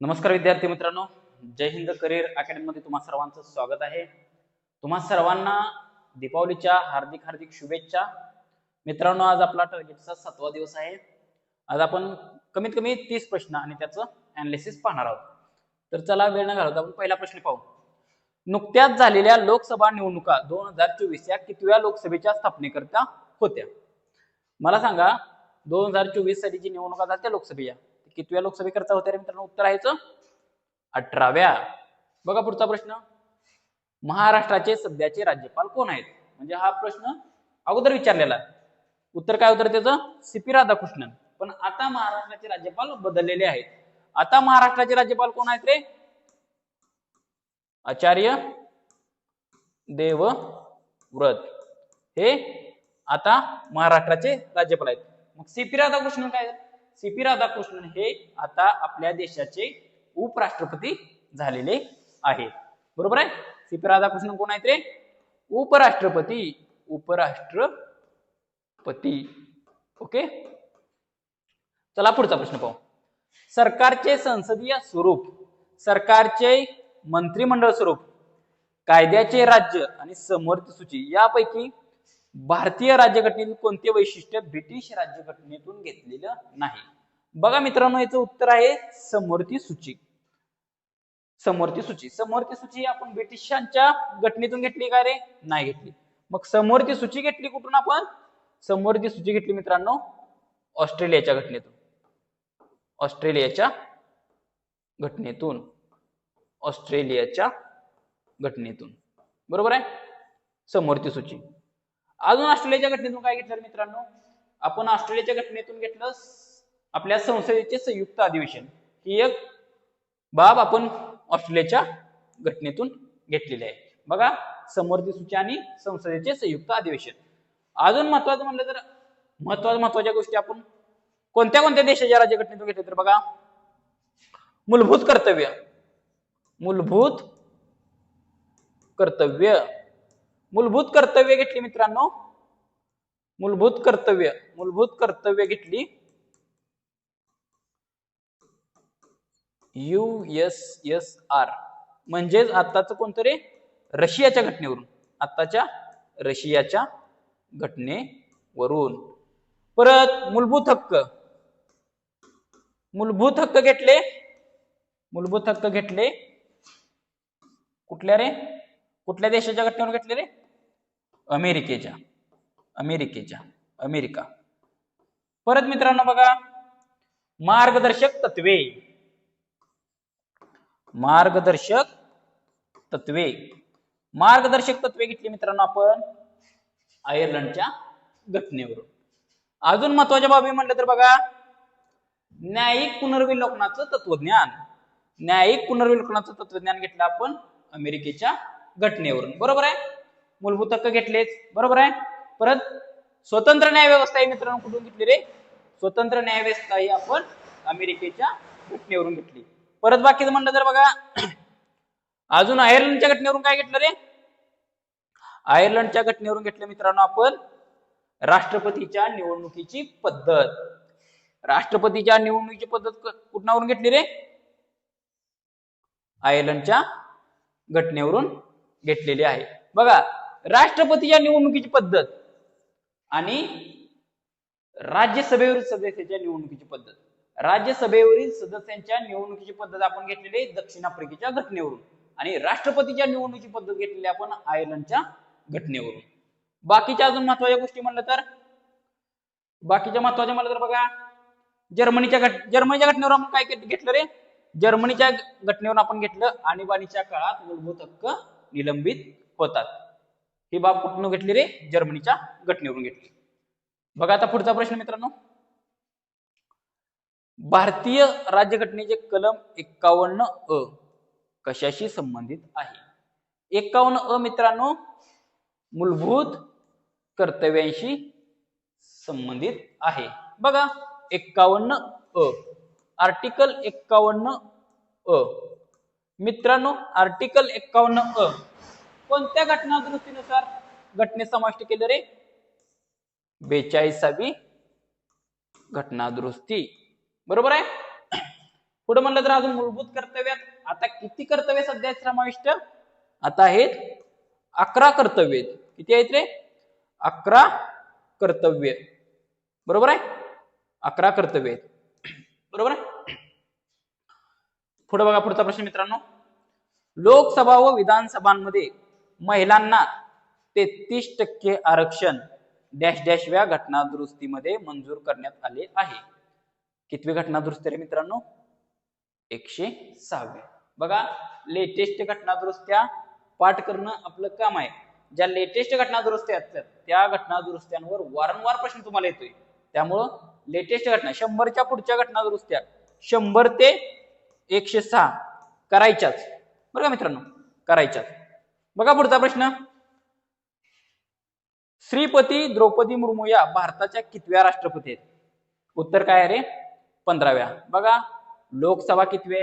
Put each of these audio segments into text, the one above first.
नमस्कार विद्यार्थी मित्रांनो जय हिंद करिअर अकॅडमीमध्ये तुम्हा सर्वांचं स्वागत आहे. तुम्हा सर्वांना दीपावलीच्या हार्दिक हार्दिक शुभेच्छा. मित्रांनो आज आपला टार्गेटचा सातवा दिवस आहे. आज आपण कमीत कमी तीस प्रश्न आणि त्याचं अनालिसिस पाहणार आहोत. तर चला वेळ न घालवता आपण पहिला प्रश्न पाहू. नुकत्याच झालेल्या लोकसभा निवडणुका दोन हजार चोवीस या कितव्या लोकसभेच्या स्थापनेकरता होत्या? मला सांगा दोन हजार चोवीस सालीची निवडणुका झाल्या त्या लोकसभेच्या. कितव्या लोकसभेकरता होत्या रे मित्रांनो? उत्तर आहेच अठराव्या. बघा पुढचा प्रश्न. महाराष्ट्राचे सध्याचे राज्यपाल कोण आहेत? म्हणजे हा प्रश्न अगोदर विचारलेला. उत्तर काय उत्तर त्याचं? सीपी राधाकृष्णन. पण आता महाराष्ट्राचे राज्यपाल बदललेले आहेत. आता महाराष्ट्राचे राज्यपाल कोण आहेत रे? आचार्य देवव्रत. हे आता महाराष्ट्राचे राज्यपाल आहेत. मग सीपी राधाकृष्णन काय? सीपी राधाकृष्णन हे आता आपल्या देशाचे उपराष्ट्रपती झालेले आहेत. बरोबर आहे? सीपी राधाकृष्णन कोण आहेत रे? उपराष्ट्रपती. उपराष्ट्रपती. ओके? चला पुढचा प्रश्न पाहू. सरकारचे संसदीय स्वरूप सरकारचे मंत्रिमंडळ स्वरूप कायद्याचे राज्य आणि समर्थ सूची यापैकी भारतीय राज्यघटनेतील कोणते वैशिष्ट्य ब्रिटिश राज्यघटनेतून घेतलेलं नाही? बघा मित्रांनो याचं उत्तर आहे समवर्ती सूची. समवर्ती सूची. समवर्ती सूची आपण ब्रिटिशांच्या घटनेतून घेतली का रे? नाही घेतली. मग समवर्ती सूची घेतली कुठून आपण? समवर्ती सूची घेतली मित्रांनो ऑस्ट्रेलियाच्या घटनेतून. ऑस्ट्रेलियाच्या घटनेतून. ऑस्ट्रेलियाच्या घटनेतून. बरोबर आहे? समवर्ती सूची. अजून ऑस्ट्रेलियाच्या घटनेतून काय घेतलं मित्रांनो? आपण ऑस्ट्रेलियाच्या घटनेतून घेतलं आपल्या संसदेचे संयुक्त अधिवेशन ही एक बाब आपण ऑस्ट्रेलियाच्या घटनेतून घेतलेली आहे. बघा समवर्ती सूची आणि संसदेचे संयुक्त अधिवेशन. अजून महत्वाचं म्हणलं तर महत्त्वाच्या महत्त्वाच्या गोष्टी आपण कोणत्या कोणत्या देशाच्या राज्यघटनेतून घेतले तर बघा मूलभूत कर्तव्य. मूलभूत कर्तव्य. मूलभूत कर्तव्य घेतली मित्रांनो. मूलभूत कर्तव्य. मूलभूत कर्तव्य घेतली यू एस एस आर. म्हणजेच आत्ताचं कोणतं रे रशियाच्या घटनेवरून. आत्ताच्या रशियाच्या घटनेवरून. परत मूलभूत हक्क. मूलभूत हक्क घेतले? मूलभूत हक्क घेतले? कुठल्या रे? कुठल्या देशाच्या घटनेवर घेतले रे? अमेरिकेच्या. अमेरिकेच्या. अमेरिका. परत मित्रांनो बघा. मार्गदर्शक तत्वे. मार्गदर्शक तत्वे. मार्गदर्शक तत्वे घेतली मित्रांनो आपण. आयर्लंडच्या घटनेवरून. अजून महत्त्वाच्या बाबी म्हटलं तर बघा न्यायिक पुनर्विलोकनाचं तत्वज्ञान. न्यायिक पुनर्विलोकनाचं तत्वज्ञान घेतलं आपण अमेरिकेच्या घटनेवरून. बरोबर आहे? मूलभूत हक्क घेतलेच. बरोबर आहे? परत स्वतंत्र न्याय व्यवस्था ही मित्रांनो कुठून घेतली रे? स्वतंत्र न्याय व्यवस्था ही आपण अमेरिकेच्या घटनेवरून घेतली. परत बाकीचं म्हणलं तर बघा अजून आयर्लंडच्या घटनेवरून काय घेतलं रे? आयर्लंडच्या घटनेवरून घेतलं मित्रांनो आपण राष्ट्रपतीच्या निवडणुकीची पद्धत. राष्ट्रपतीच्या निवडणुकीची पद्धत कुठनावरून घेतली रे? आयर्लंडच्या घटनेवरून घेतलेली आहे. बघा राष्ट्रपतीच्या निवडणुकीची पद्धत आणि राज्यसभेवरील सदस्याच्या निवडणुकीची पद्धत. राज्यसभेवरील सदस्यांच्या निवडणुकीची पद्धत आपण घेतलेली आहे दक्षिण आफ्रिकेच्या घटनेवरून. आणि राष्ट्रपतीच्या निवडणुकीची पद्धत घेतलेली आपण आयर्लंडच्या घटनेवरून. बाकीच्या अजून महत्त्वाच्या गोष्टी म्हणलं तर बाकीच्या महत्त्वाच्या म्हणलं तर बघा जर्मनीच्या घट जर्मनीच्या घटनेवर आपण काय घेतलं रे? जर्मनीच्या घटनेवर आपण घेतलं आणीबाणीच्या काळात मूलभूत हक्क निलंबित होतात. ही बाब कुठून घेतली रे? जर्मनीच्या घटनेवरून घेतली. बघा आता पुढचा प्रश्न मित्रांनो. भारतीय राज्यघटनेचे कलम एक्कावन्न अ कशाशी संबंधित आहे? एक्कावन्न अ मित्रांनो मूलभूत कर्तव्यांशी संबंधित आहे. बघा एक्कावन्न अ आर्टिकल एक्कावन्न अ. मित्रांनो आर्टिकल एक्कावन्न अ कोणत्या घटना दुरुस्तीनुसार घटने समाविष्ट केलं रे? बेचाळीसावी घटना दुरुस्ती. बरोबर आहे? पुढे म्हणलं तर अजून मूलभूत कर्तव्यात आता किती कर्तव्य सध्या समाविष्ट आता आहेत अकरा कर्तव्य किती आहेत रे? अकरा कर्तव्य. बरोबर आहे? अकरा कर्तव्य आहेत. बरोबर आहे? पुढे बघा पुढचा प्रश्न मित्रांनो. लोकसभा व विधानसभांमध्ये महिलांना तेहतीस टक्के आरक्षण डॅश डॅश व्या घटना दुरुस्तीमध्ये मंजूर करण्यात आले आहे. कितवी घटना दुरुस्ती रे मित्रांनो? एकशे सहावी. बघा लेटेस्ट घटना दुरुस्त्या पाठ करणं आपलं काम आहे. ज्या लेटेस्ट घटना दुरुस्त्या असतात त्या घटना दुरुस्त्यांवर वारंवार प्रश्न तुम्हाला येतोय. त्यामुळं लेटेस्ट घटना शंभरच्या पुढच्या घटना दुरुस्त्या शंभर ते एकशे सहा करायच्याच. बरं का मित्रांनो? करायच्याच. बघा पुढचा प्रश्न. श्रीपती द्रौपदी मुर्मू या भारताच्या कितव्या राष्ट्रपती आहेत? उत्तर काय आहे रे? पंधराव्या. बघा लोकसभा कितवे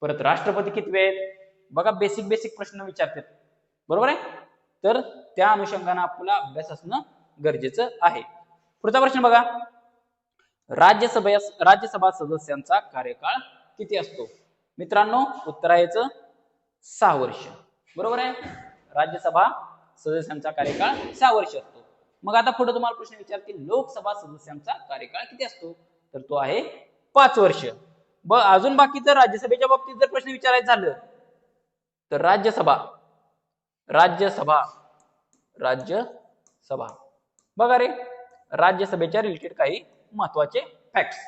परत राष्ट्रपती कितवे आहेत बघा बेसिक बेसिक प्रश्न विचारतात. बरोबर आहे? तर त्या अनुषंगाने आपला अभ्यास असणं गरजेचं आहे. पुढचा प्रश्न बघा. राज्यसभा राज्यसभा सदस्यांचा कार्यकाळ किती असतो? मित्रांनो उत्तर आहे सहा वर्ष. बरोबर आहे? राज्यसभा सदस्यांचा कार्यकाळ सहा वर्ष असतो. मग आता पुढे तुम्हाला प्रश्न विचारतील लोकसभा सदस्यांचा कार्यकाळ किती असतो? तर तो आहे पाच वर्ष. ब अजून बाकीचं राज्यसभेच्या बाबतीत जर प्रश्न विचारायचं झालं तर राज्यसभा. राज्यसभा. राज्यसभा. बघा रे राज्यसभेच्या रिलेटेड काही महत्त्वाचे फॅक्ट्स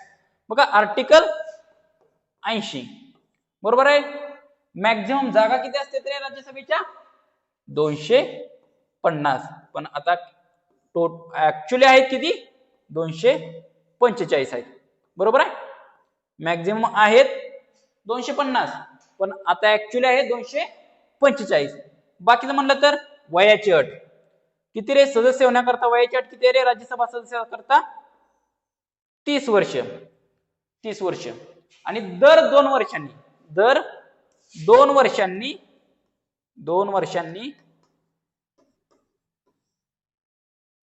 बघा आर्टिकल ऐंशी. बरोबर आहे? मॅक्झिमम जागा किती असते रे राज्यसभेच्या? दोनशे पन्नास. पण आता टोट ऍक्च्युली आहेत किती? दोनशे पंचेचाळीस आहेत. बरोबर आहे? मॅक्झिमम आहेत दोनशे पन्नास पण आता ऍक्च्युली आहे दोनशे पंचेचाळीस बाकीचं म्हणलं तर वयाची अट. किती रे? सदस्य होण्याकरता वयाची अट किती रे? राज्यसभा सदस्य करता तीस वर्ष. तीस वर्ष. आणि दर दोन वर्षांनी दर दोन वर्षांनी दोन वर्षांनी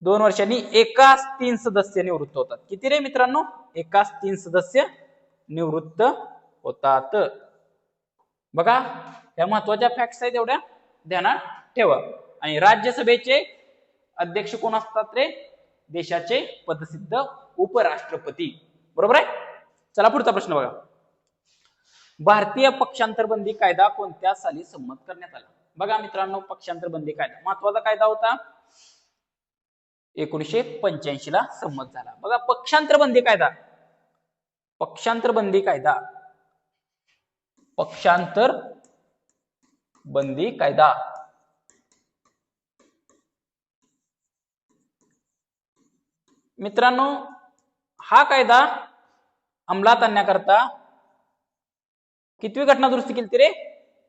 दोन वर्षांनी एकाच तीन सदस्य निवृत्त होतात. किती रे मित्रांनो? एकाच तीन सदस्य निवृत्त होतात. बघा या महत्त्वाच्या फॅक्ट्स आहेत एवढ्या. ध्यानात ठेवा. आणि राज्यसभेचे अध्यक्ष कोण असतात रे? देशाचे पदसिद्ध उपराष्ट्रपती. बरोबर आहे? चला पुढचा प्रश्न बघा. भारतीय पक्षांतरबंदी कायदा कोणत्या साली संमत करण्यात आला? बघा मित्रांनो पक्षांतर बंदी कायदा. महत्त्वाचा कायदा होता एकोणीशे पंच्याऐंशी ला संमत झाला. बघा पक्षांतर बंदी कायदा. पक्षांतर बंदी कायदा. पक्षांतर बंदी कायदा. मित्रांनो हा कायदा अंमलात आणण्याकरता कितवी घटना दुरुस्ती केली रे?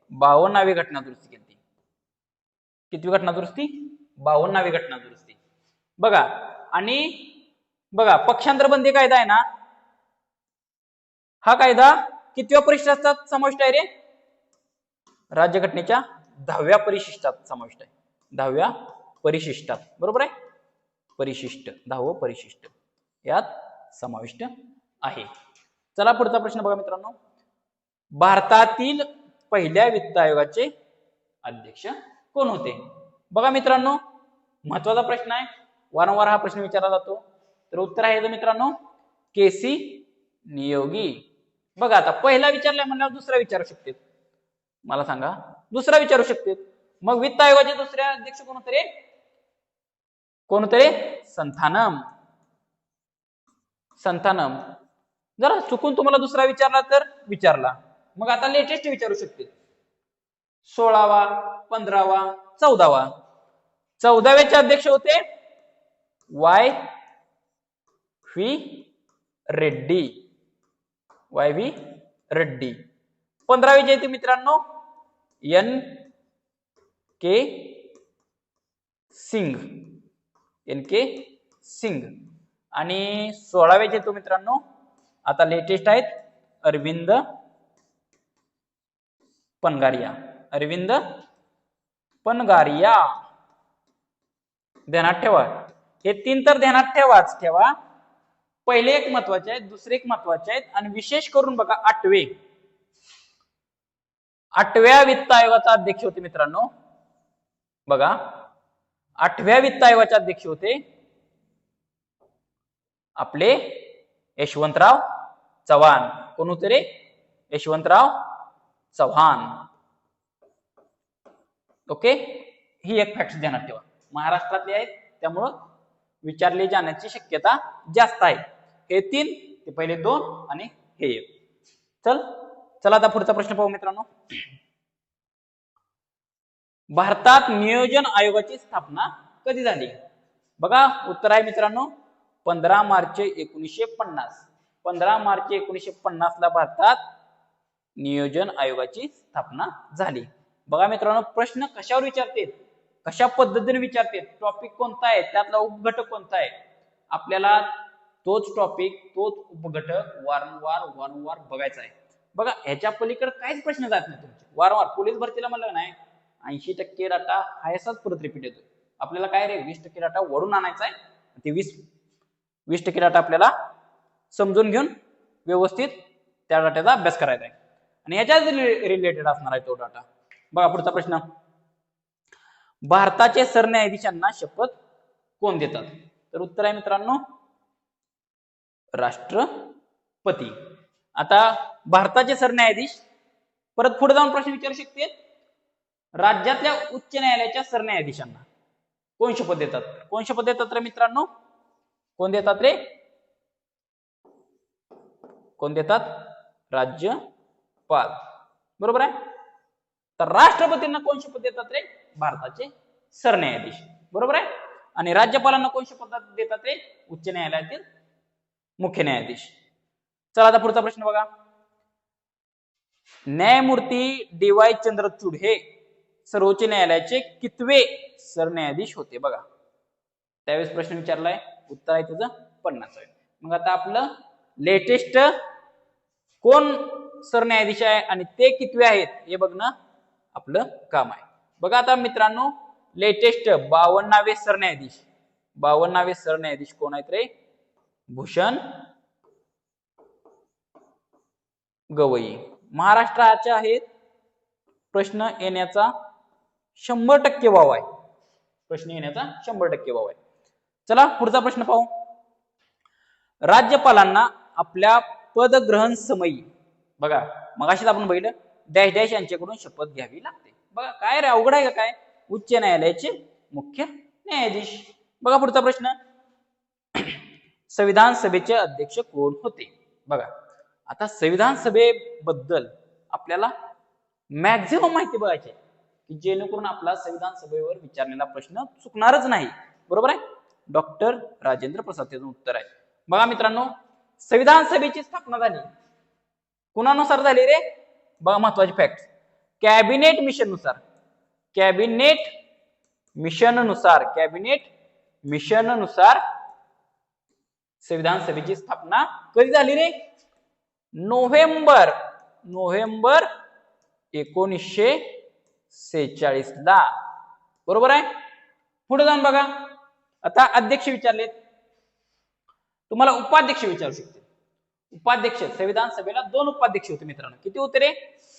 बावन्नावी घटना दुरुस्ती केली कितवी घटना दुरुस्ती बावन्नावी घटना दुरुस्ती बघा आणि बघा पक्षांतर बंदी कायदा आहे ना? हा कायदा कितव्या परिशिष्टात समाविष्ट आहे रे? राज्यघटनेच्या दहाव्या परिशिष्टात समाविष्ट आहे. दहाव्या परिशिष्टात बरोबर आहे? परिशिष्ट दहावं परिशिष्ट. यात समाविष्ट आहे. चला पुढचा प्रश्न बघा मित्रांनो. भारतातील पहिल्या वित्त आयोगाचे अध्यक्ष कोण होते? बघा मित्रांनो महत्त्वाचा प्रश्न आहे. वारंवार हा प्रश्न विचारला जातो. तर उत्तर आहे मित्रांनो केसी नियोगी. बघा आता पहिला विचारलाय म्हणल्यावर दुसरा विचारू शकते. मला सांगा दुसरा विचारू शकते. मग वित्त आयोगाचे दुसरे अध्यक्ष कोण होते रे कोण होते रे संथानम. संथानम. जरा चुकून तुम्हाला दुसरा विचारला तर विचारला. मग आता लेटेस्ट विचारू शकते. सोळावा पंधरावा चौदावा. चौदाव्याचे अध्यक्ष होते Y V Reddy Y V Reddy पंधरावी जयंती मित्रांनो N K Singh N K Singh आणि सोळावे जे तो मित्रांनो आता लेटेस्ट आहेत अरविंद पनगारिया. अरविंद पनगारिया. ध्यानात ठेवा. हे तीन तर ध्यानात ठेवाच ठेवा. पहिले एक महत्त्वाचे आहेत दुसरे एक महत्त्वाचे आहेत आणि विशेष करून बघा आठवे. आठव्या वित्त आयोगाचा अध्यक्ष होते मित्रांनो. बघा. आठव्या वित्त आयोगाचे अध्यक्ष होते आपले यशवंतराव चव्हाण. कोण होते रे? यशवंतराव चव्हाण. ओके? ही एक फॅक्ट ध्यानात ठेवा. महाराष्ट्रातले आहेत त्यामुळं विचारले जाण्याची शक्यता जास्त आहे. हे तीन ते पहिले दोन आणि हे एक. चल चला आता पुढचा प्रश्न पाहू मित्रांनो. भारतात नियोजन आयोगाची स्थापना कधी झाली? बघा उत्तर आहे मित्रांनो पंधरा मार्च एकोणीसशे पन्नास. पंधरा मार्च एकोणीसशे पन्नास ला भारतात नियोजन आयोगाची स्थापना झाली. बघा मित्रांनो प्रश्न कशावर विचारते कशा पद्धतीने विचारते? टॉपिक कोणता आहे? त्यातला उपघटक कोणता आहे? आपल्याला तोच टॉपिक तोच उपघटक वारंवार वारंवार बघायचा आहे. बघा ह्याच्या पलीकडे काहीच प्रश्न जात नाही तुमचे. वारंवार पोलीस भरतीला म्हणलं नाही? ऐंशी टक्के डाटा हा असाच परत रिपीट येतो आपल्याला काय रे? वीस टक्के डाटा वडून आणायचा आहे? ते वीस वीस टक्के डाटा आपल्याला समजून घेऊन व्यवस्थित त्या डाट्याचा अभ्यास करायचा आहे. आणि याच्याच रिलेटेड असणार आहे तो डाटा. बघा पुढचा प्रश्न. भारताचे सरन्यायाधीशांना शपथ कोण देतात? तर उत्तर आहे मित्रांनो राष्ट्रपती. आता भारताचे सरन्यायाधीश परत पुढे जाऊन प्रश्न विचारू शकते. राज्यातल्या उच्च न्यायालयाच्या सरन्यायाधीशांना कोण शपथ देतात? कोण शपथ देतात रे मित्रांनो? कोण देतात रे? कोण देतात? राज्यपाल. बरोबर आहे? तर राष्ट्रपतींना कोण शपथ देतात रे? भारताचे सरन्यायाधीश. बरोबर आहे? आणि राज्यपालांना कोणती शपथ देतात ते? उच्च न्यायालयातील मुख्य न्यायाधीश. चला आता पुढचा प्रश्न बघा. न्यायमूर्ती डी वाय चंद्रचूड हे सर्वोच्च न्यायालयाचे कितवे सरन्यायाधीश होते? बघा. त्यावेळेस प्रश्न विचारलाय. उत्तर आहे त्याचं पन्नास आहे मग आता आपलं लेटेस्ट कोण सरन्यायाधीश आहे आणि ते कितवे आहेत? हे बघणं आपलं काम आहे. बघा आता मित्रांनो लेटेस्ट बावन्नावे सरन्यायाधीश. बावन्नावे सरन्यायाधीश कोण आहेत रे? भूषण गवई. महाराष्ट्राचे आहेत. प्रश्न येण्याचा शंभर टक्के वाव आहे. प्रश्न येण्याचा शंभर टक्के वाव आहे. चला पुढचा प्रश्न पाहू. राज्यपालांना आपल्या पदग्रहण समयी बघा मगाशीच आपण बघितलं डॅश डॅश यांच्याकडून शपथ घ्यावी लागते. बघा काय रे अवघड आहे का काय? उच्च न्यायालयाचे मुख्य न्यायाधीश. बघा पुढचा प्रश्न. संविधान सभेचे अध्यक्ष कोण होते? बघा आता संविधान सभेबद्दल आपल्याला मॅक्झिमम माहिती बघायची आहे. की जेणेकरून आपला संविधान सभेवर विचारलेला प्रश्न चुकणारच नाही. बरोबर आहे? डॉक्टर राजेंद्र प्रसाद याचं उत्तर आहे. बघा मित्रांनो संविधान सभेची स्थापना झाली. कुणानुसार झाली रे? बघा महत्वाची फॅक्ट कॅबिनेट मिशननुसार कॅबिनेट मिशननुसार कॅबिनेट मिशननुसार संविधान सभेची स्थापना कधी झाली रे? नोव्हेंबर नोव्हेंबर एकोणीसशे सेहेचाळीस ला बरोबर आहे? पुढे जाऊन बघा. आता अध्यक्ष विचारलेत. तुम्हाला उपाध्यक्ष विचारू शकते. उपाध्यक्ष संविधान सभेला दोन उपाध्यक्ष होते मित्रांनो. किती होते रे?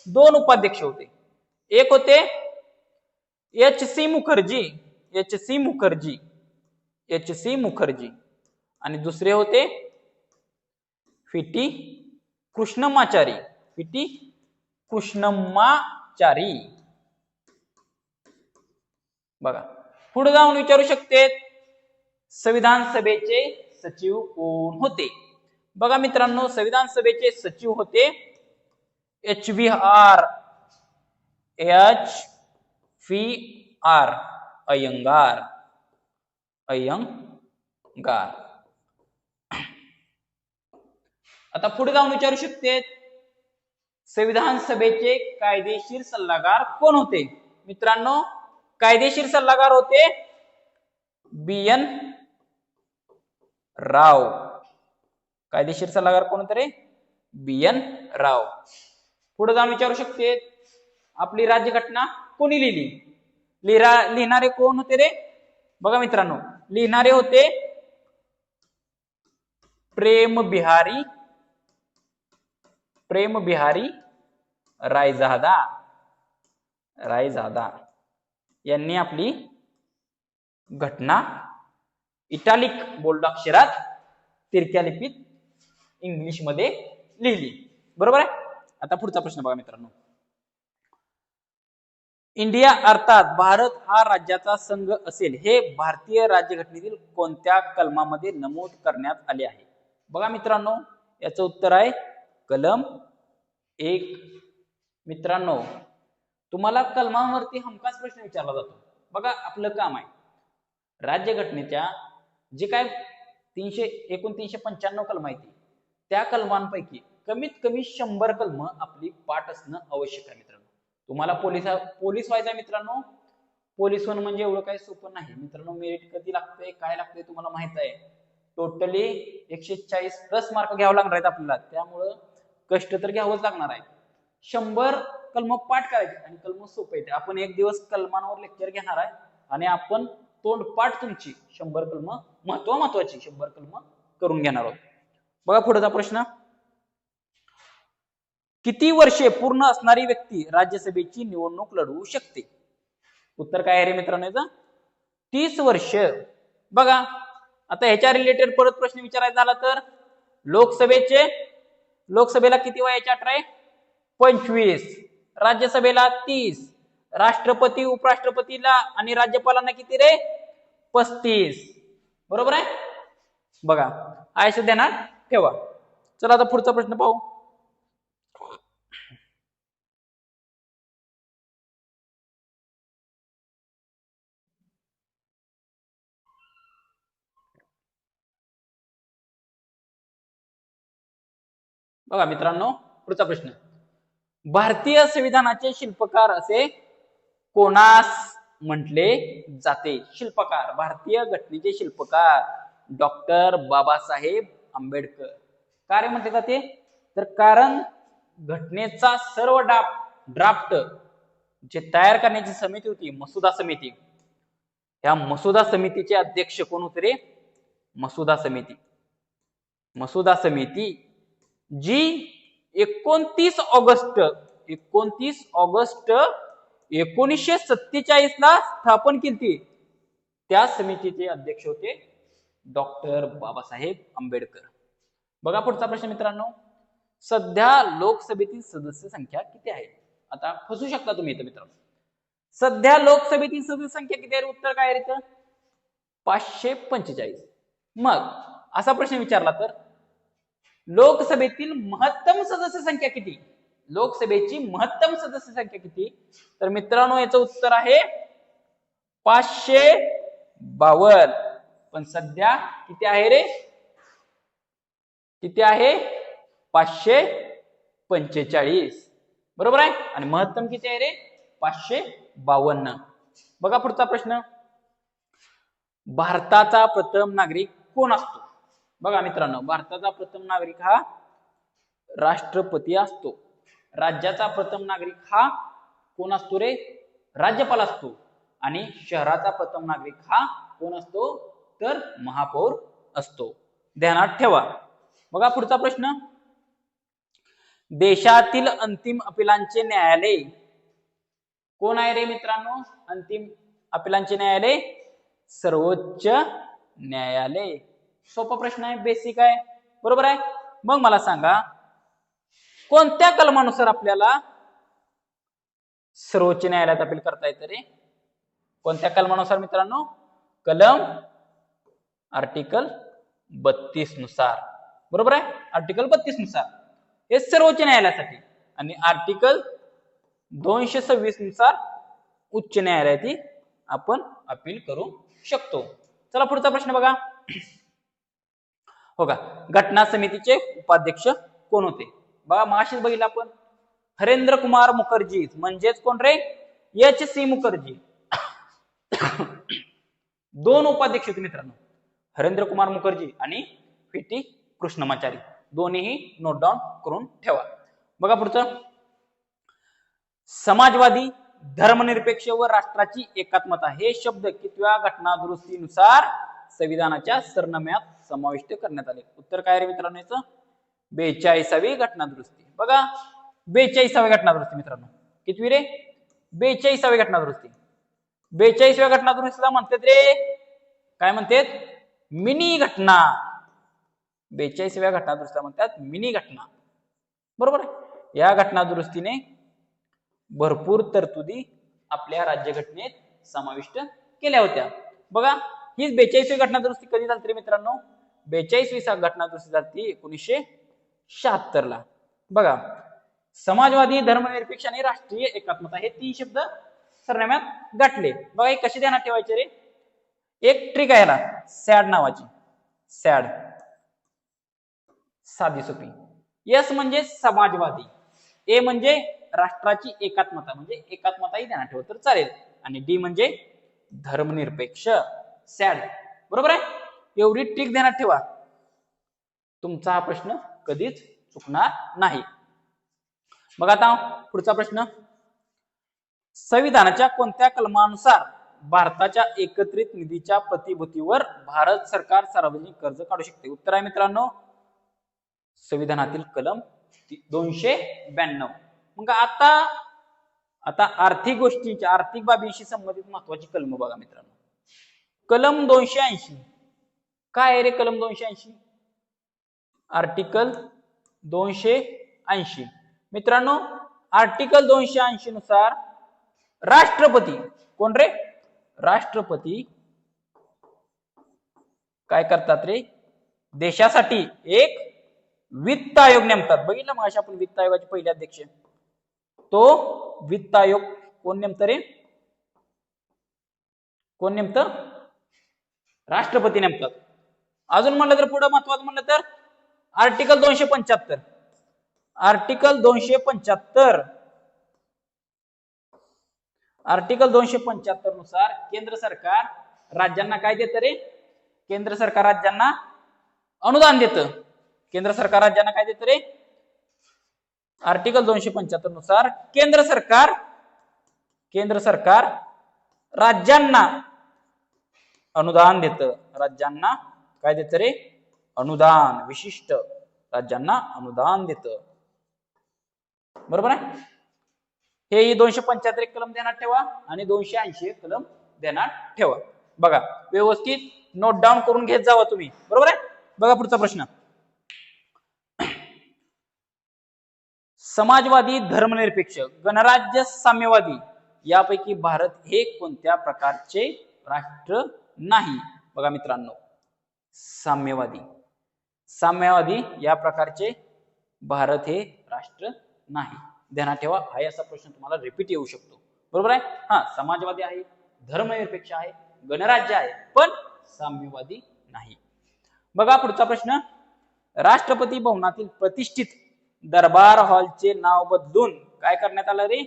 दोन उपाध्यक्ष होते. एक होते H C Mukherjee H C Mukherjee H C Mukherjee आणि दुसरे होते फिटी कृष्णमाचारी फिटी कृष्णमाचारी. बघा पुढे जाऊन विचारू शकते संविधान सभेचे सचिव कोण होते? बघा मित्रांनो संविधान सभेचे सचिव होते H V R. H V R. Ayyangar. Ayyangar. आता पुढे जाऊन विचारू शकते संविधान सभेचे कायदेशीर सल्लागार कोण होते? मित्रांनो कायदेशीर सल्लागार होते बी. एन. राव. कायदेशीर सल्लागार कोण होते रे? बी. एन. राव. पुढे जाऊन विचारू शकते. आपली राज्यघटना कोणी लिहिली? लिहिरा लिहिणारे कोण होते रे? बघा मित्रांनो लिहिणारे होते प्रेम बिहारी प्रेम बिहारी रायजादा रायजादा यांनी आपली घटना इटालिक बोल्ड अक्षरात तिरक्या लिपीत इंग्लिशमध्ये लिहिली. बरोबर आहे? आता पुढचा प्रश्न बघा मित्रांनो. इंडिया अर्थात भारत हा राज्याचा संघ असेल हे भारतीय राज्यघटनेतील कोणत्या कलमामध्ये नमूद करण्यात आले आहे? बघा मित्रांनो याचं उत्तर आहे कलम एक. मित्रांनो तुम्हाला कलमावरती हमखास प्रश्न विचारला जातो. बघा आपलं काम आहे. राज्यघटनेच्या जे काय तीनशे एकूण तीनशे पंच्याण्णव कलम आहेत त्या कलमांपैकी कमीत कमी शंभर कलम आपली पाठ असणं आवश्यक आहे मित्रांनो. तुम्हाला पोलीस पोलीस व्हायचा मित्रांनो. पोलीस होणं म्हणजे एवढं काही सोपं नाही. मित्रांनो मेरिट कधी लागतंय काय लागतंय तुम्हाला माहीत आहे. टोटली एकशे चाळीस प्लस मार्क घ्यावं लागणार आहेत आपल्याला. त्यामुळं कष्ट तर घ्यावंच लागणार आहे. शंभर कलम पाठ करायचे आणि कलम सोपे येते. आपण एक दिवस कलमांवर लेक्चर घेणार आहे आणि आपण तोंडपाठ तुमची शंभर कलम महत्त्व महत्वाची शंभर कलम करून घेणार आहोत. बघा पुढचा प्रश्न. किती वर्षे पूर्ण असणारी व्यक्ती राज्यसभेची निवडणूक लढवू शकते? उत्तर काय आहे रे मित्रांनो याचं? तीस वर्ष. बघा आता ह्याच्या रिलेटेड परत प्रश्न विचारायचा झाला तर लोकसभेचे लोकसभेला किती वयाच्या अठरा आहे? पंचवीस. राज्यसभेला तीस. राष्ट्रपती उपराष्ट्रपतीला आणि राज्यपालांना किती रे? पस्तीस. बरोबर आहे? बघा आयुष्य देणार ठेवा. चला आता पुढचा प्रश्न पाहू. बघा मित्रांनो पुढचा प्रश्न. भारतीय संविधानाचे शिल्पकार असे कोणास म्हटले जाते? शिल्पकार भारतीय घटनेचे शिल्पकार डॉक्टर बाबासाहेब आंबेडकर. कार्य म्हटले जाते? तर कारण घटनेचा सर्व डाप ड्राफ्ट जे तयार करण्याची समिती होती मसुदा समिती. त्या मसुदा समितीचे अध्यक्ष कोण होते रे? मसुदा समिती. मसुदा समिती जी एकोणतीस ऑगस्ट एकोणतीस ऑगस्ट एकोणीसशे सत्तेचाळीस ला स्थापन केली त्या समितीचे अध्यक्ष होते डॉक्टर बाबासाहेब आंबेडकर. बघा पुढचा प्रश्न मित्रांनो. सध्या लोकसभेतील सदस्य संख्या किती आहे? आता फसू शकता तुम्ही इथं मित्रांनो. सध्या लोकसभेतील सदस्य संख्या किती आहे? उत्तर काय आहे पाचशे पंचेचाळीस. मग असा प्रश्न विचारला तर? लोकसभेतील महत्तम सदस्य संख्या किती? लोकसभेची महत्तम सदस्य संख्या किती? तर मित्रांनो याचं उत्तर आहे पाचशे बावन पण सध्या किती आहे रे? किती आहे? पाचशे पंचेचाळीस. बरोबर आहे? आणि महत्तम किती आहे रे? पाचशे बावन्न. बघा पुढचा प्रश्न. भारताचा प्रथम नागरिक कोण असतो? बघा मित्रांनो भारताचा प्रथम नागरिक हा राष्ट्रपती असतो. राज्याचा प्रथम नागरिक हा कोण असतो रे? राज्यपाल असतो. आणि शहराचा प्रथम नागरिक हा कोण असतो? तर महापौर असतो. ध्यानात ठेवा. बघा पुढचा प्रश्न. देशातील अंतिम अपिलांचे न्यायालय कोण आहे रे मित्रांनो? अंतिम अपिलांचे न्यायालय सर्वोच्च न्यायालय. सोपा प्रश्न आहे बेसिक आहे. बरोबर आहे? मग मला सांगा कोणत्या कलमानुसार आपल्याला सर्वोच्च न्यायालयात अपील करता येतं रे? कोणत्या कलमानुसार मित्रांनो? कलम आर्टिकल बत्तीसनुसार. बरोबर आहे? आर्टिकल बत्तीसनुसार. हे सर्वोच्च न्यायालयासाठी आणि आर्टिकल दोनशे सव्वीसनुसार उच्च न्यायालयाची आपण अपील करू शकतो. चला पुढचा प्रश्न बघा. हो का? घटना समितीचे उपाध्यक्ष कोण होते? बघा माशीच बघितलं आपण. हरेंद्र कुमार मुखर्जी. म्हणजेच कोण रे? H C Mukherjee. दोन उपाध्यक्ष होते मित्रांनो. हरेंद्र कुमार मुखर्जी आणि पी टी कृष्णमाचारी. दोन्हीही नोट डाऊन करून ठेवा. बघा पुढचं. समाजवादी धर्मनिरपेक्ष व राष्ट्राची एकात्मता. हे शब्द कितव्या घटना दुरुस्तीनुसार संविधानाच्या सरनाम्यात समाविष्ट करण्यात आले. उत्तर काय रे मित्रांनो याचं? बेचाळीसावी घटना दुरुस्ती बघा बेचाळीसावी घटना दुरुस्ती मित्रांनो. कितवी रे? बेचाळीसावी घटना दुरुस्ती बेचाळीसव्या घटना दुरुस्तीला म्हणतात रे काय म्हणतात? मिनी घटना. बेचाळीसव्या घटना दुरुस्तीला म्हणतात मिनी घटना. बरोबर आहे? या घटना दुरुस्तीने भरपूर तरतुदी आपल्या राज्यघटनेत समाविष्ट केल्या होत्या. बघा हीच बेचाळीसवी घटना दुरुस्ती कधी झाली तरी मित्रांनो? बेचाळीसवी सा- घटना दुसरी झाली एकोणीसशे शहात्तर ला बघा समाजवादी धर्मनिरपेक्ष आणि राष्ट्रीय एकात्मता हे तीन शब्द सरनाम्यात गाठले. बघा हे कसे ध्यानात ठेवायचे रे? एक ट्रिक आहे ना सॅड नावाची. सॅड. साधी सोपी. यस म्हणजे समाजवादी. ए म्हणजे राष्ट्राची एकात्मता. म्हणजे एकात्मताही ध्यानात ठेवत तर चालेल. आणि डी म्हणजे धर्मनिरपेक्ष. सॅड. बरोबर आहे? एवढी टीक ध्यानात ठेवा. तुमचा हा प्रश्न कधीच चुकणार नाही. मग आता पुढचा प्रश्न. संविधानाच्या कोणत्या कलमानुसार भारताच्या एकत्रित निधीच्या प्रतिभूतीवर भारत सरकार सार्वजनिक कर्ज काढू शकते? उत्तर आहे मित्रांनो संविधानातील कलम दोनशे ब्याण्णव. मग आता आता आर्थिक गोष्टींच्या आर्थिक बाबींशी संबंधित महत्वाची कलम बघा मित्रांनो. कलम दोनशे ऐंशी. काय आहे रे कलम दोनशे ऐंशी? आर्टिकल दोनशे ऐंशी. मित्रांनो आर्टिकल दोनशे ऐंशी नुसार राष्ट्रपती कोण रे? राष्ट्रपती काय करतात रे? देशासाठी एक वित्त आयोग नेमतात. बघितलं मग अशा आपण वित्त आयोगाचे पहिले अध्यक्ष. तो वित्त आयोग कोण नेमतं रे? कोण नेमत? राष्ट्रपती नेमतात. अजून म्हणलं तर पुढे महत्वाचं म्हणलं तर आर्टिकल दोनशे पंच्याहत्तर. आर्टिकल दोनशे पंच्याहत्तर. आर्टिकल दोनशे पंच्याहत्तरनुसार केंद्र सरकार राज्यांना काय देतं रे? केंद्र सरकार राज्यांना अनुदान देतं. केंद्र सरकार राज्यांना काय देतं रे? आर्टिकल दोनशे पंच्याहत्तरनुसार केंद्र सरकार केंद्र सरकार राज्यांना अनुदान देतं. राज्यांना काय देतं रे अनुदान विशिष्ट राज्यांना अनुदान देतं. बरोबर आहे? हे दोनशे पंच्याहत्तर एक कलम देण्यात ठेवा आणि दोनशे ऐंशी एक कलम देण्यात ठेवा. बघा व्यवस्थित नोट डाऊन करून घेत जावा तुम्ही. बरोबर आहे? बघा पुढचा प्रश्न. समाजवादी धर्मनिरपेक्ष गणराज्य साम्यवादी यापैकी भारत हे कोणत्या प्रकारचे राष्ट्र नाही? बघा मित्रांनो. साम्यवादी. साम्यवादी या प्रकारचे भारत हे राष्ट्र नाही. ध्यानात ठेवा हा असा प्रश्न तुम्हाला रिपीट येऊ शकतो. बरोबर आहे? हा समाजवादी आहे धर्मनिरपेक्ष आहे गणराज्य आहे पण साम्यवादी नाही. बघा पुढचा प्रश्न. राष्ट्रपती भवनातील प्रतिष्ठित दरबार हॉलचे नाव बदलून काय करण्यात आलं रे?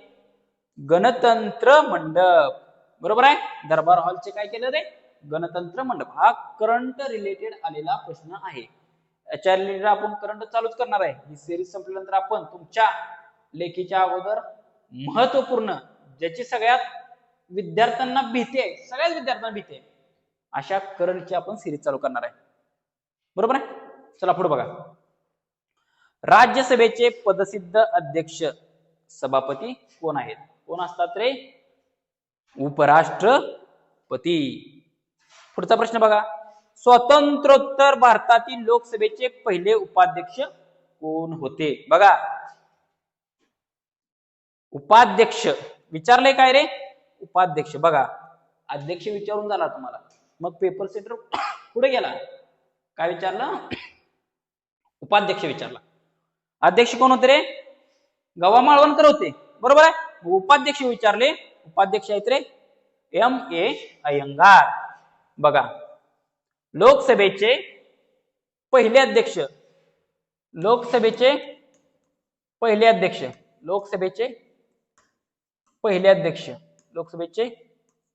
गणतंत्र मंडप. बरोबर आहे? दरबार हॉलचे काय केलं रे? गणतंत्र मंडप. हा करंट रिलेटेड आलेला प्रश्न आहे. याच्या रिलेटेड आपण करंट चालूच करणार आहे. ही सिरीज संपल्यानंतर आपण तुमच्या लेखीच्या अगोदर महत्त्वपूर्ण ज्याची सगळ्यात विद्यार्थ्यांना भीती आहे सगळ्याच विद्यार्थ्यांना भीती आहे अशा करंटची आपण सिरीज चालू करणार आहे. बरोबर आहे? चला पुढे बघा. राज्यसभेचे पदसिद्ध अध्यक्ष सभापती कोण आहेत? कोण असतात रे? उपराष्ट्रपती. पुढचा प्रश्न बघा. स्वतंत्रोत्तर भारतातील लोकसभेचे पहिले उपाध्यक्ष कोण होते? बघा. उपाध्यक्ष. विचारले काय रे? उपाध्यक्ष. बघा. अध्यक्ष विचारून झाला तुम्हाला. मग पेपर सेटर पुढे गेला. काय विचारलं? उपाध्यक्ष विचारला. अध्यक्ष कोण होते रे? गवा माळवणकर होते. बरोबर आहे? उपाध्यक्ष विचारले. उपाध्यक्ष आहेत रे. एम ए अयंगार बघा. लोकसभेचे पहिले अध्यक्ष. लोकसभेचे पहिले अध्यक्ष. लोकसभेचे पहिले अध्यक्ष. लोकसभेचे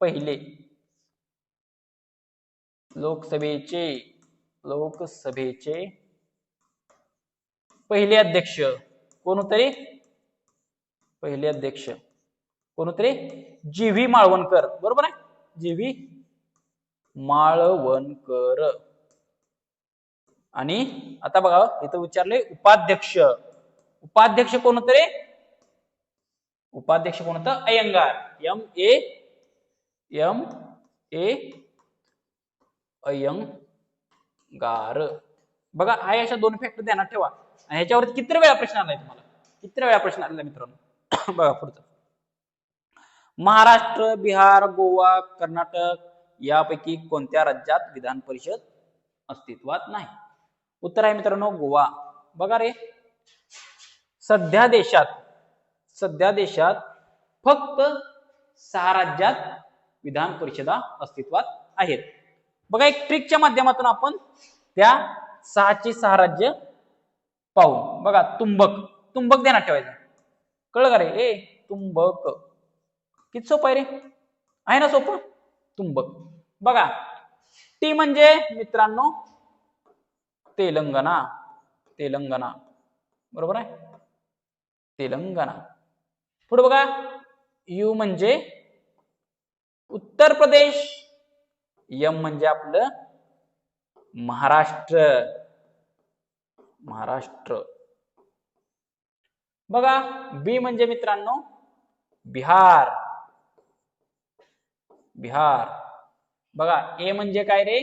पहिले. लोकसभेचे लोकसभेचे पहिले अध्यक्ष. कोण होते रे पहिले अध्यक्ष. कोण होते रे जी व्ही माळवणकर. बरोबर आहे? जी व्ही माळवणकर आणि आता बघा इथं विचारले उपाध्यक्ष. उपाध्यक्ष कोण होतं रे? उपाध्यक्ष कोण होतं? Ayyangar. M A M A Ayyangar. बघा हा अशा दोन फॅक्टर ध्यानात ठेवा. आणि ह्याच्यावरती किती वेळा प्रश्न आलाय तुम्हाला? किती वेळा प्रश्न आलेला मित्रांनो? बघा पुढचं. महाराष्ट्र बिहार गोवा कर्नाटक यापैकी कोणत्या राज्यात विधान परिषद अस्तित्वात नाही? उत्तर आहे मित्रांनो गोवा. बघा रे. सध्या देशात सध्या देशात फक्त सहा राज्यात विधान परिषदा अस्तित्वात आहेत. बघा एक ट्रिकच्या माध्यमातून आपण त्या सहाची सहा राज्य पाहू. बघा तुंबक. तुंबक देण्यात ठेवायचं. कळलं का रे? ए तुंबक. किती सोपं आहे रे? आहे ना सोपं? तुंबक. बघा टी म्हणजे मित्रांनो तेलंगणा. तेलंगणा. बरोबर आहे? तेलंगणा. पुढे बघा यू म्हणजे उत्तर प्रदेश. यम म्हणजे आपलं महाराष्ट्र. महाराष्ट्र. बघा बी म्हणजे मित्रांनो बिहार. बिहार. बघा ए म्हणजे काय रे?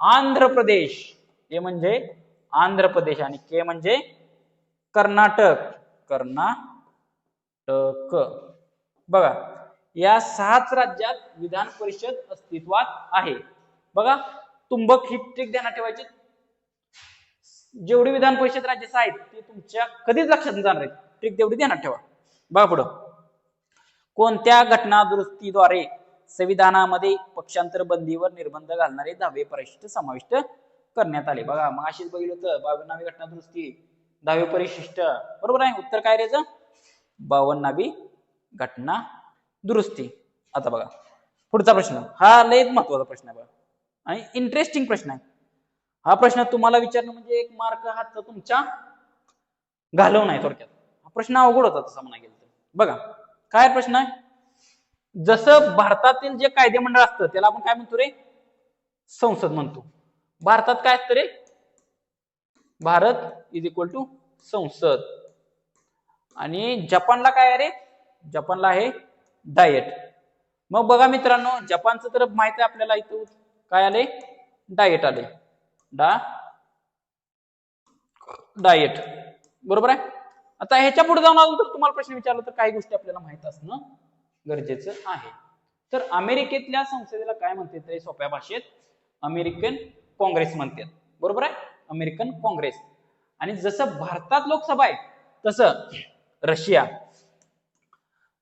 आंध्र प्रदेश. ए म्हणजे आंध्र प्रदेश आणि के म्हणजे कर्नाटक. कर्नाटक. बघा या सहाच राज्यात विधान परिषद अस्तित्वात आहे. बघा तुंबक ही ट्रिक ध्यानात ठेवायची. जेवढी विधान परिषद राज्य आहेत ती तुमच्या कधीच लक्षात जाणार आहेत ट्रिक तेवढी ध्यानात ठेवा. बघा पुढं. कोणत्या घटना दुरुस्तीद्वारे संविधानामध्ये पक्षांतर बंदीवर निर्बंध घालणारे दहावे परिशिष्ट समाविष्ट करण्यात आले. बघा मग अशीच बघितलं होतं बावन्नावी घटना दुरुस्ती दहावे परिशिष्ट. बरोबर आहे उत्तर काय रेच बावन्नावी घटना दुरुस्ती आता बघा पुढचा प्रश्न. हा लय महत्त्वाचा प्रश्न आहे बघा. आणि इंटरेस्टिंग प्रश्न आहे. हा प्रश्न तुम्हाला विचारणं म्हणजे एक मार्क हात तुमच्या घालवून आहे थोडक्यात. हा प्रश्न अवघड होता तसा म्हणा गेला बघा काय प्रश्न आहे? जसं भारतातील जे कायदेमंडळ असतं त्याला आपण काय म्हणतो रे? संसद म्हणतो. भारतात काय असतं रे? Bharat is equal to Sansad. आणि जपानला काय आहे रे? जपानला आहे डायट मग बघा मित्रांनो जपानचं तर माहीत आहे आपल्याला इथं. काय आले डायट आले डा डायट बरोबर आहे? आता ह्याच्या पुढे जाऊन आलो तर तुम्हाला प्रश्न विचारला तर काही गोष्टी आपल्याला माहीत असणं गरजेचं आहे. तर अमेरिकेतल्या संसदेला काय म्हणतात रे सोप्या भाषेत? अमेरिकन काँग्रेस म्हणतात बरोबर आहे? American Congress. आणि जसं भारतात लोकसभा आहे तसं रशिया.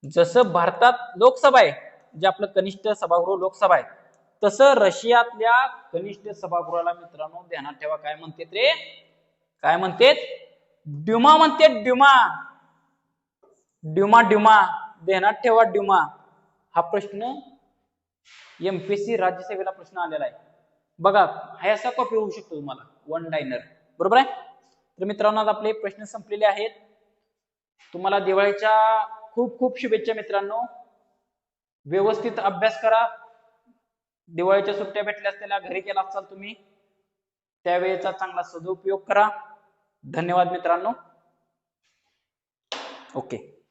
जसं भारतात लोकसभा आहे जे आपलं कनिष्ठ सभागृह लोकसभा आहे तसं रशियातल्या कनिष्ठ सभागृहाला मित्रांनो ध्यानात ठेवा. काय म्हणतात रे काय म्हणतात ड्युमा म्हणते ड्युमा. Dumas Dumas. ध्यानात ठेवा ड्युमा. हा प्रश्न यम पी सी राज्यसेवेला प्रश्न आलेला आहे. बघा हा असा कॉपी होऊ शकतो तुम्हाला. वन डायनर बरोबर आहे? तर मित्रांनो आज आपले प्रश्न संपलेले आहेत. तुम्हाला दिवाळीच्या खूप खूप शुभेच्छा मित्रांनो. व्यवस्थित अभ्यास करा. दिवाळीच्या सुट्ट्या भेटल्या असलेल्या घरी गेला असाल तुम्ही त्यावेळेचा चांगला सदुपयोग करा. धन्यवाद मित्रांनो. ओके.